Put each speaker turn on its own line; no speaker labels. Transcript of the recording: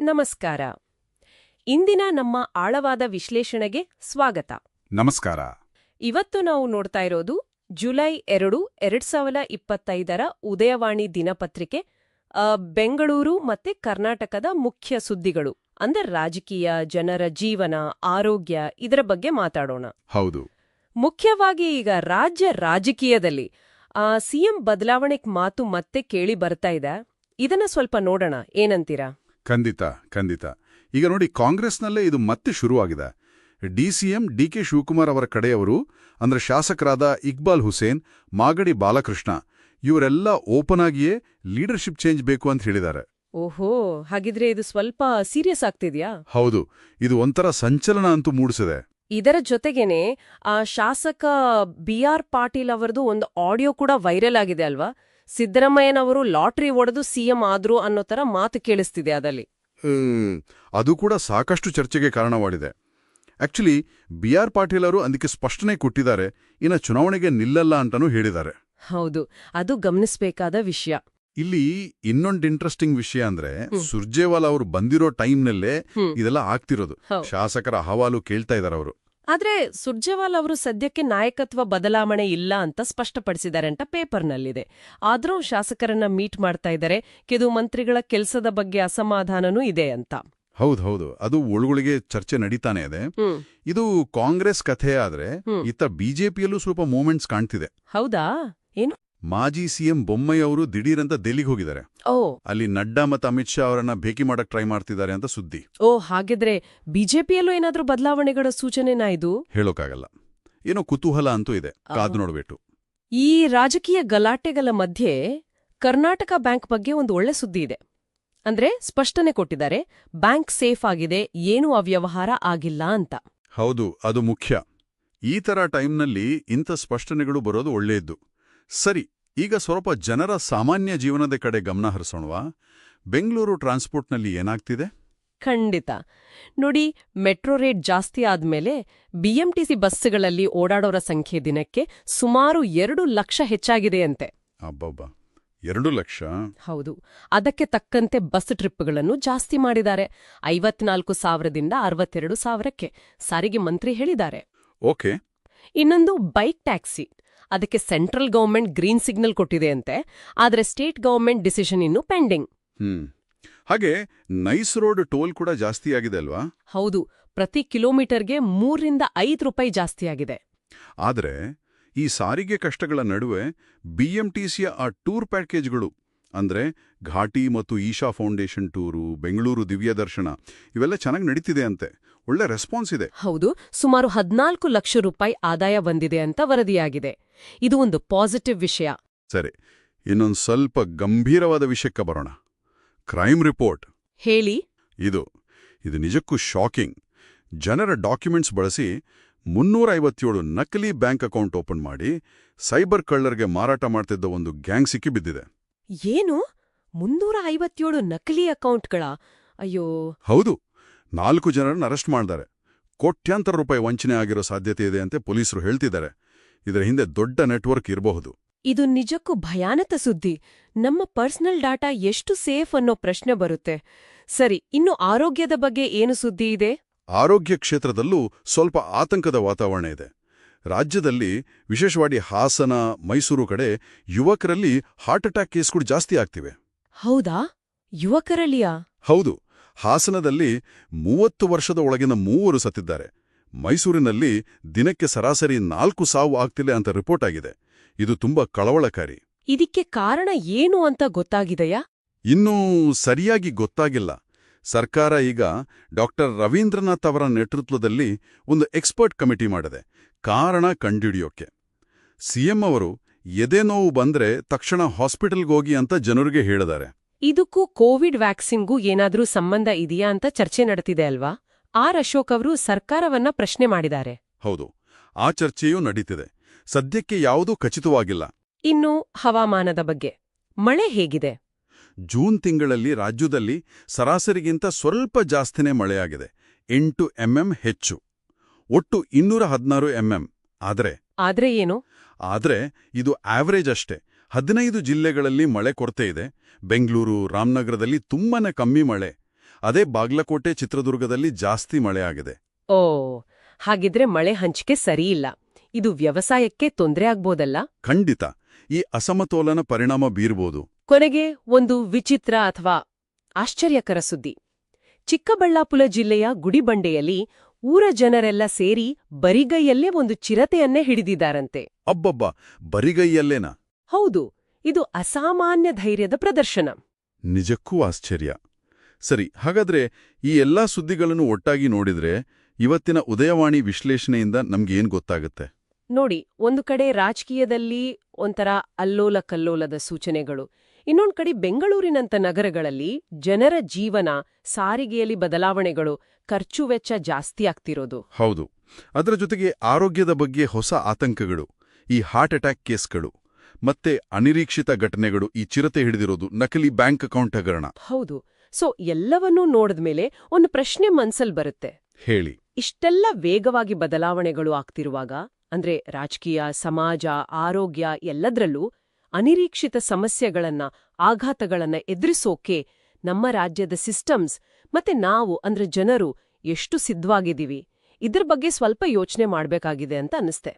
ನಮಸ್ಕಾರ. ಇಂದಿನ ನಮ್ಮ ಆಳವಾದ ವಿಶ್ಲೇಷಣೆಗೆ ಸ್ವಾಗತ.
ನಮಸ್ಕಾರ.
ಇವತ್ತು ನಾವು ನೋಡ್ತಾ ಇರೋದು ಜುಲೈ ಎರಡು ಎರಡ್ ಸಾವಿರದ ಇಪ್ಪತ್ತೈದರ ಉದಯವಾಣಿ ದಿನಪತ್ರಿಕೆ ಬೆಂಗಳೂರು ಮತ್ತೆ ಕರ್ನಾಟಕದ ಮುಖ್ಯ ಸುದ್ದಿಗಳು ಅಂದ್ರೆ ರಾಜಕೀಯ ಜನರ ಜೀವನ ಆರೋಗ್ಯ ಇದರ ಬಗ್ಗೆ ಮಾತಾಡೋಣ.
ಹೌದು.
ಮುಖ್ಯವಾಗಿ ಈಗ ರಾಜ್ಯ ರಾಜಕೀಯದಲ್ಲಿ ಆ ಸಿಎಂ ಬದಲಾವಣೆಗೆ ಮಾತು ಮತ್ತೆ ಕೇಳಿ ಬರ್ತಾ ಇದೆ. ಇದನ್ನ ಸ್ವಲ್ಪ ನೋಡೋಣ ಏನಂತೀರಾ?
ಖಂಡಿತ ಖಂಡಿತ. ಈಗ ನೋಡಿ ಕಾಂಗ್ರೆಸ್ನಲ್ಲೇ ಇದು ಮತ್ತೆ ಶುರುವಾಗಿದೆ. D C M D K Shivakumar ಅವರ ಕಡೆಯವರು ಅಂದರೆ ಶಾಸಕರಾದ ಇಕ್ಬಾಲ್ ಹುಸೇನ್ ಮಾಗಡಿ ಬಾಲಕೃಷ್ಣ ಇವರೆಲ್ಲ ಓಪನ್ ಆಗಿಯೇ ಲೀಡರ್ಶಿಪ್ ಚೇಂಜ್ ಬೇಕು ಅಂತ ಹೇಳಿದ್ದಾರೆ.
ಓಹೋ ಹಾಗಿದ್ರೆ ಇದು ಸ್ವಲ್ಪ ಸೀರಿಯಸ್ ಆಗ್ತಿದ್ಯಾ?
ಹೌದು ಇದು ಒಂಥರ ಸಂಚಲನ ಅಂತೂ ಮೂಡಿಸಿದೆ.
ಇದರ ಜೊತೆಗೇನೆ ಆ ಶಾಸಕ ಬಿ ಆರ್ ಪಾಟೀಲ್ ಅವರದು ಒಂದು ಆಡಿಯೋ ಕೂಡ ವೈರಲ್ ಆಗಿದೆ ಅಲ್ವಾ? ಸಿದ್ದರಾಮಯ್ಯನವರು ಲಾಟ್ರಿ ಒಡೆದು ಸಿಎಂ ಆದ್ರು ಅನ್ನೋ ತರ ಮಾತು ಕೇಳಿಸ್ತಿದೆ ಅದಲ್ಲಿ
ಹ್ಮ್, ಅದು ಕೂಡ ಸಾಕಷ್ಟು ಚರ್ಚೆಗೆ ಕಾರಣವಾಗಿದೆ. ಆಕ್ಚುಲಿ ಬಿ ಆರ್ ಪಾಟೀಲ್ ಅವರು ಅದಕ್ಕೆ ಸ್ಪಷ್ಟನೆ ಕೊಟ್ಟಿದ್ದಾರೆ ಇನ್ನು ಚುನಾವಣೆಗೆ ನಿಲ್ಲಲ್ಲ ಅಂತಾನೂ ಹೇಳಿದ್ದಾರೆ.
ಹೌದು ಅದು ಗಮನಿಸಬೇಕಾದ ವಿಷಯ.
ಇಲ್ಲಿ ಇನ್ನೊಂದು ಇಂಟ್ರೆಸ್ಟಿಂಗ್ ವಿಷಯ ಅಂದ್ರೆ ಸುರ್ಜೇವಾಲ್ ಅವರು ಬಂದಿರೋ ಟೈಮ್ನಲ್ಲೇ. ಇದೆಲ್ಲ ಆಗ್ತಿರೋದು. ಶಾಸಕರ ಅಹವಾಲು ಕೇಳ್ತಾ ಇದಾರೆ ಅವರು.
ಆದ್ರೆ ಸುರ್ಜೇವಾಲ್ ಅವರು ಸದ್ಯಕ್ಕೆ ನಾಯಕತ್ವ ಬದಲಾವಣೆ ಇಲ್ಲ ಅಂತ ಸ್ಪಷ್ಟಪಡಿಸಿದ್ದಾರೆ ಅಂತ ಪೇಪರ್ನಲ್ಲಿದೆ. ಆದ್ರೂ ಶಾಸಕರನ್ನ ಮೀಟ್ ಮಾಡ್ತಾ ಇದ್ದಾರೆ. ಕೆಲವು ಮಂತ್ರಿಗಳ ಕೆಲಸದ ಬಗ್ಗೆ ಅಸಮಾಧಾನನೂ ಇದೆ ಅಂತ.
ಹೌದು ಹೌದು. ಅದು ಒಳಗೊಳಗೆ ಚರ್ಚೆ ನಡೀತಾನೆ ಇದೆ. ಇದು ಕಾಂಗ್ರೆಸ್ ಕಥೆ ಆದ್ರೆ. ಇತ್ತ ಬಿಜೆಪಿಯಲ್ಲೂ ಸ್ವಲ್ಪ ಮೂವ್ಮೆಂಟ್ಸ್ ಕಾಣ್ತಿದೆ.
ಹೌದಾ?
ಮಾಜಿ ಸಿಎಂ ಬೊಮ್ಮಯ್ಯ ಅವರು ದಿಢೀರಂತ ದೆಲ್ಲಿಗೆ ಹೋಗಿದ್ದಾರೆ.
ಓ.
ಅಲ್ಲಿ ನಡ್ಡಾ ಮತ್ತು ಅಮಿತ್ ಶಾ ಅವರನ್ನ ಭೇಟಿ ಮಾಡಕ್ ಟ್ರೈ ಮಾಡ್ತಿದ್ದಾರೆ ಅಂತ ಸುದ್ದಿ.
ಓ ಹಾಗಿದ್ರೆ ಬಿಜೆಪಿಯಲ್ಲೂ ಏನಾದ್ರೂ ಬದಲಾವಣೆಗಳ ಸೂಚನೆನಾ ಇದು?
ಹೇಳೋಕ್ಕಾಗಲ್ಲ ಏನೋ ಕುತೂಹಲ ಅಂತೂ ಇದೆ. ಕಾದು ನೋಡಬೇಕು.
ಈ ರಾಜಕೀಯ ಗಲಾಟೆಗಳ ಮಧ್ಯೆ ಕರ್ನಾಟಕ ಬ್ಯಾಂಕ್ ಬಗ್ಗೆ ಒಂದು ಒಳ್ಳೆ ಸುದ್ದಿ ಇದೆ. ಅಂದ್ರೆ ಸ್ಪಷ್ಟನೆ ಕೊಟ್ಟಿದ್ದಾರೆ ಬ್ಯಾಂಕ್ ಸೇಫ್ ಆಗಿದೆ ಏನೂ ಅವ್ಯವಹಾರ ಆಗಿಲ್ಲ ಅಂತ.
ಹೌದು ಅದು ಮುಖ್ಯ. ಈ ತರ ಟೈಮ್ನಲ್ಲಿ ಇಂಥ ಸ್ಪಷ್ಟನೆಗಳು ಬರೋದು ಒಳ್ಳೆಯದ್ದು. ಸರಿ ಈಗ ಸ್ವಲ್ಪ ಜನರ ಸಾಮಾನ್ಯ ಜೀವನದ ಕಡೆ ಗಮನ ಹರಿಸೋಣವಾ? ಬೆಂಗಳೂರು ಟ್ರಾನ್ಸ್ಪೋರ್ಟ್ನಲ್ಲಿ ಏನಾಗ್ತಿದೆ?
ಖಂಡಿತ. ನೋಡಿ ಮೆಟ್ರೋ ರೇಟ್ ಜಾಸ್ತಿ ಆದ್ಮೇಲೆ ಬಿಎಂಟಿಸಿ ಬಸ್ಸುಗಳಲ್ಲಿ ಓಡಾಡೋರ ಸಂಖ್ಯೆ ದಿನಕ್ಕೆ ಸುಮಾರು ಎರಡು ಲಕ್ಷ ಹೆಚ್ಚಾಗಿದೆಯಂತೆ.
ಅಬ್ಬಬ್ಬ! ಎರಡು ಲಕ್ಷ?
ಹೌದು. ಅದಕ್ಕೆ ತಕ್ಕಂತೆ ಬಸ್ ಟ್ರಿಪ್ಗಳನ್ನು ಜಾಸ್ತಿ ಮಾಡಿದ್ದಾರೆ. ಐವತ್ನಾಲ್ಕು ಸಾವಿರದಿಂದ ಅರವತ್ತೆರಡು ಸಾವಿರಕ್ಕೆ. ಸಾರಿಗೆ ಮಂತ್ರಿ ಹೇಳಿದ್ದಾರೆ.
ಓಕೆ.
ಇನ್ನೊಂದು ಬೈಕ್ ಟ್ಯಾಕ್ಸಿ. ಅದಕ್ಕೆ ಸೆಂಟ್ರಲ್ ಗೌರ್ಮೆಂಟ್ ಗ್ರೀನ್ ಸಿಗ್ನಲ್ ಕೊಟ್ಟಿದೆ ಅಂತೆ ಆದರೆ ಸ್ಟೇಟ್ ಗೌರ್ಮೆಂಟ್ ಡಿಸಿಷನ್ ಇನ್ನು ಪೆಂಡಿಂಗ್.
ಹ್ಮ್. ಹಾಗೆ ನೈಸ್ ರೋಡ್ ಟೋಲ್ ಕೂಡ ಜಾಸ್ತಿ ಆಗಿದೆ ಅಲ್ವಾ?
ಹೌದು ಪ್ರತಿ ಕಿಲೋಮೀಟರ್ಗೆ ಮೂರರಿಂದ ಐದು ರೂಪಾಯಿ ಜಾಸ್ತಿ ಆಗಿದೆ.
ಆದರೆ ಈ ಸಾರಿಗೆ ಕಷ್ಟಗಳ ನಡುವೆ ಬಿಎಂಟಿಸಿಯ ಆ ಟೂರ್ ಪ್ಯಾಕೇಜ್ಗಳು ಅಂದ್ರೆ ಘಾಟಿ ಮತ್ತು ಈಶಾ ಫೌಂಡೇಶನ್ ಟೂರು ಬೆಂಗಳೂರು ದಿವ್ಯ ದರ್ಶನ ಇವೆಲ್ಲ ಚೆನ್ನಾಗಿ ನಡೀತಿದೆ ಅಂತೆ. ಒಳ್ಳೆ ರೆಸ್ಪಾನ್ಸ್ ಇದೆ.
ಹೌದು ಸುಮಾರು ಹದ್ನಾಲ್ಕು ಲಕ್ಷ ರೂಪಾಯಿ ಆದಾಯ ಬಂದಿದೆ ಅಂತ ವರದಿಯಾಗಿದೆ. ಇದು ಒಂದು ಪಾಸಿಟಿವ್ ವಿಷಯ.
ಸರಿ ಇನ್ನೊಂದು ಸ್ವಲ್ಪ ಗಂಭೀರವಾದ ವಿಷಯಕ್ಕೆ ಬರೋಣ. ಕ್ರೈಮ್ ರಿಪೋರ್ಟ್
ಹೇಳಿ.
ಇದು ಇದು ನಿಜಕ್ಕೂ ಶಾಕಿಂಗ್ ಜನರ ಡಾಕ್ಯುಮೆಂಟ್ಸ್ ಬಳಸಿ ಮುನ್ನೂರ ಐವತ್ತೇಳು ನಕಲಿ ಬ್ಯಾಂಕ್ ಅಕೌಂಟ್ ಓಪನ್ ಮಾಡಿ ಸೈಬರ್ ಕಳ್ಳರ್ಗೆ ಮಾರಾಟ ಮಾಡ್ತಿದ್ದ ಒಂದು ಗ್ಯಾಂಗ್ ಸಿಕ್ಕಿ ಬಿದ್ದಿದೆ.
ಏನು? ಮುನ್ನೂರ ಐವತ್ತೇಳು ನಕಲಿ ಅಕೌಂಟ್ಗಳ? ಅಯ್ಯೋ.
ಹೌದು ನಾಲ್ಕು ಜನರನ್ನು ಅರೆಸ್ಟ್ ಮಾಡಿದ್ದಾರೆ ಕೋಟ್ಯಾಂತರ ರೂಪಾಯಿ ವಂಚನೆ ಆಗಿರೋ ಸಾಧ್ಯತೆ ಇದೆ ಅಂತ ಪೊಲೀಸರು ಹೇಳ್ತಿದ್ದಾರೆ. ಇದರ ಹಿಂದೆ ದೊಡ್ಡ ನೆಟ್ವರ್ಕ್ ಇರಬಹುದು.
ಇದು ನಿಜಕ್ಕೂ ಭಯಾನಕ ಸುದ್ದಿ. ನಮ್ಮ ಪರ್ಸನಲ್ ಡಾಟಾ ಎಷ್ಟು ಸೇಫ್ ಅನ್ನೋ ಪ್ರಶ್ನೆ ಬರುತ್ತೆ. ಸರಿ ಇನ್ನು ಆರೋಗ್ಯದ ಬಗ್ಗೆ ಏನು ಸುದ್ದಿ ಇದೆ?
ಆರೋಗ್ಯ ಕ್ಷೇತ್ರದಲ್ಲೂ ಸ್ವಲ್ಪ ಆತಂಕದ ವಾತಾವರಣ ಇದೆ. ರಾಜ್ಯದಲ್ಲಿ ವಿಶೇಷವಾಗಿ ಹಾಸನ ಮೈಸೂರು ಕಡೆ ಯುವಕರಲ್ಲಿ ಹಾರ್ಟ್ ಅಟ್ಯಾಕ್ ಕೇಸ್ಗಳು ಜಾಸ್ತಿ ಆಗ್ತಿವೆ.
ಹೌದಾ? ಯುವಕರಲ್ಲಿಯಾ?
ಹೌದು. ಹಾಸನದಲ್ಲಿ ಮೂವತ್ತು ವರ್ಷದ ಒಳಗಿನ ಮೂವರು ಸತ್ತಿದ್ದಾರೆ. ಮೈಸೂರಿನಲ್ಲಿ ದಿನಕ್ಕೆ ಸರಾಸರಿ ನಾಲ್ಕು ಸಾವು ಆಗ್ತಿಲ್ಲ ಅಂತ ರಿಪೋರ್ಟ್ ಆಗಿದೆ. ಇದು ತುಂಬಾ ಕಳವಳಕಾರಿ.
ಇದಕ್ಕೆ ಕಾರಣ ಏನು ಅಂತ ಗೊತ್ತಾಗಿದೆಯಾ?
ಇನ್ನೂ ಸರಿಯಾಗಿ ಗೊತ್ತಾಗಿಲ್ಲ. ಸರ್ಕಾರ ಈಗ ಡಾಕ್ಟರ್ ರವೀಂದ್ರನಾಥ್ ಅವರ ನೇತೃತ್ವದಲ್ಲಿ ಒಂದು ಎಕ್ಸ್ಪರ್ಟ್ ಕಮಿಟಿ ಮಾಡಿದೆ. ಕಾರಣ ಕಂಡುಹಿಡಿಯೋಕೆ. ಸಿಎಂ ಅವರು ಎದೆ ನೋವು ಬಂದ್ರೆ ತಕ್ಷಣ ಹಾಸ್ಪಿಟಲ್ಗೋಗಿ ಅಂತ ಜನರಿಗೆ ಹೇಳಿದ್ದಾರೆ.
ಇದಕ್ಕೂ ಕೋವಿಡ್ ವ್ಯಾಕ್ಸಿನ್ಗೂ ಏನಾದ್ರೂ ಸಂಬಂಧ ಇದೆಯಾ ಅಂತ ಚರ್ಚೆ ನಡೆದಿದೆ ಅಲ್ವಾ? ಆರ್ ಅಶೋಕ್ ಅವರು ಸರ್ಕಾರವನ್ನ ಪ್ರಶ್ನೆ ಮಾಡಿದ್ದಾರೆ.
ಹೌದು ಆ ಚರ್ಚೆಯೂ ನಡೀತಿದೆ. ಸದ್ಯಕ್ಕೆ ಯಾವುದೂ ಖಚಿತವಾಗಿಲ್ಲ.
ಇನ್ನು ಹವಾಮಾನದ ಬಗ್ಗೆ. ಮಳೆ ಹೇಗಿದೆ?
ಜೂನ್ ತಿಂಗಳಲ್ಲಿ ರಾಜ್ಯದಲ್ಲಿ ಸರಾಸರಿಗಿಂತ ಸ್ವಲ್ಪ ಜಾಸ್ತಿನೇ ಮಳೆಯಾಗಿದೆ. ಎಂಟು ಎಂಎಂ ಹೆಚ್ಚು. ಒಟ್ಟು ಇನ್ನೂರ ಹದಿನಾರು ಎಂಎಂ. ಆದರೆ
ಆದ್ರೆ ಏನು?
ಆದರೆ ಇದು ಆವರೇಜ್ ಅಷ್ಟೇ. ಹದಿನೈದು ಜಿಲ್ಲೆಗಳಲ್ಲಿ ಮಳೆ ಕೊರತೆ ಇದೆ. ಬೆಂಗಳೂರು ರಾಮನಗರದಲ್ಲಿ ತುಂಬಾನೇ ಕಮ್ಮಿ ಮಳೆ. ಅದೇ ಬಾಗ್ಲಕೋಟೆ ಚಿತ್ರದುರ್ಗದಲ್ಲಿ ಜಾಸ್ತಿ ಮಳೆ ಆಗಿದೆ.
ಓ ಹಾಗಿದ್ರೆ ಮಳೆ ಹಂಚಿಕೆ ಸರಿಯಿಲ್ಲ ಇದು ವ್ಯವಸಾಯಕ್ಕೆ ತೊಂದರೆ ಆಗ್ಬೋದಲ್ಲ?
ಖಂಡಿತ. ಈ ಅಸಮತೋಲನ ಪರಿಣಾಮ ಬೀರ್ಬೋದು.
ಕೊನೆಗೆ ಒಂದು ವಿಚಿತ್ರ ಅಥವಾ ಆಶ್ಚರ್ಯಕರ ಸುದ್ದಿ. ಚಿಕ್ಕಬಳ್ಳಾಪುರ ಜಿಲ್ಲೆಯ ಗುಡಿಬಂಡೆಯಲ್ಲಿ ಊರ ಜನರೆಲ್ಲ ಸೇರಿ ಬರಿಗೈಯಲ್ಲೇ ಒಂದು ಚಿರತೆಯನ್ನೇ ಹಿಡಿದಿದ್ದಾರಂತೆ.
ಅಬ್ಬಬ್ಬ! ಬರಿಗೈಯಲ್ಲೇನಾ?
ಹೌದು ಇದು ಅಸಾಮಾನ್ಯ ಧೈರ್ಯದ ಪ್ರದರ್ಶನ.
ನಿಜಕ್ಕೂ ಆಶ್ಚರ್ಯ. ಸರಿ ಹಾಗಾದ್ರೆ ಈ ಎಲ್ಲಾ ಸುದ್ದಿಗಳನ್ನು ಒಟ್ಟಾಗಿ ನೋಡಿದ್ರೆ ಇವತ್ತಿನ ಉದಯವಾಣಿ ವಿಶ್ಲೇಷಣೆಯಿಂದ ನಮ್ಗೇನ್ ಗೊತ್ತಾಗುತ್ತೆ?
ನೋಡಿ ಒಂದು ಕಡೆ ರಾಜಕೀಯದಲ್ಲಿ ಒಂಥರ ಅಲ್ಲೋಲ ಕಲ್ಲೋಲದ ಸೂಚನೆಗಳು ಇನ್ನೊಂದು ಕಡೆ ಬೆಂಗಳೂರಿನಂಥ ನಗರಗಳಲ್ಲಿ ಜನರ ಜೀವನ ಸಾರಿಗೆಯಲ್ಲಿ ಬದಲಾವಣೆಗಳು ಖರ್ಚು ವೆಚ್ಚ ಜಾಸ್ತಿ ಆಗ್ತಿರೋದು.
ಹೌದು. ಅದರ ಜೊತೆಗೆ ಆರೋಗ್ಯದ ಬಗ್ಗೆ ಹೊಸ ಆತಂಕಗಳು ಈ ಹಾರ್ಟ್ ಅಟ್ಯಾಕ್ ಕೇಸ್ಗಳು. ಮತ್ತೆ ಅನಿರೀಕ್ಷಿತ ಘಟನೆಗಳು ಈ ಚಿರತೆ ಹಿಡಿದಿರೋದು ನಕಲಿ ಬ್ಯಾಂಕ್ ಅಕೌಂಟ್ ಹಗರಣ
ಹೌದು. ಸೊ ಎಲ್ಲವನ್ನೂ ನೋಡಿದ್ಮೇಲೆ ಒಂದು ಪ್ರಶ್ನೆ ಮನ್ಸಲ್ ಬರುತ್ತೆ.
ಹೇಳಿ.
ಇಷ್ಟೆಲ್ಲ ವೇಗವಾಗಿ ಬದಲಾವಣೆಗಳು ಆಗ್ತಿರುವಾಗ ಅಂದ್ರೆ ರಾಜಕೀಯ ಸಮಾಜ ಆರೋಗ್ಯ ಎಲ್ಲದ್ರಲ್ಲೂ ಅನಿರೀಕ್ಷಿತ ಸಮಸ್ಯೆಗಳನ್ನ ಆಘಾತಗಳನ್ನ ಎದುರಿಸೋಕೆ ನಮ್ಮ ರಾಜ್ಯದ ಸಿಸ್ಟಮ್ಸ್ ಮತ್ತೆ ನಾವು ಅಂದ್ರೆ ಜನರು ಎಷ್ಟು ಸಿದ್ಧವಾಗಿದ್ದೀವಿ ಇದ್ರ ಬಗ್ಗೆ ಸ್ವಲ್ಪ ಯೋಚನೆ ಮಾಡಬೇಕಾಗಿದೆ ಅಂತ ಅನಿಸ್ತೆ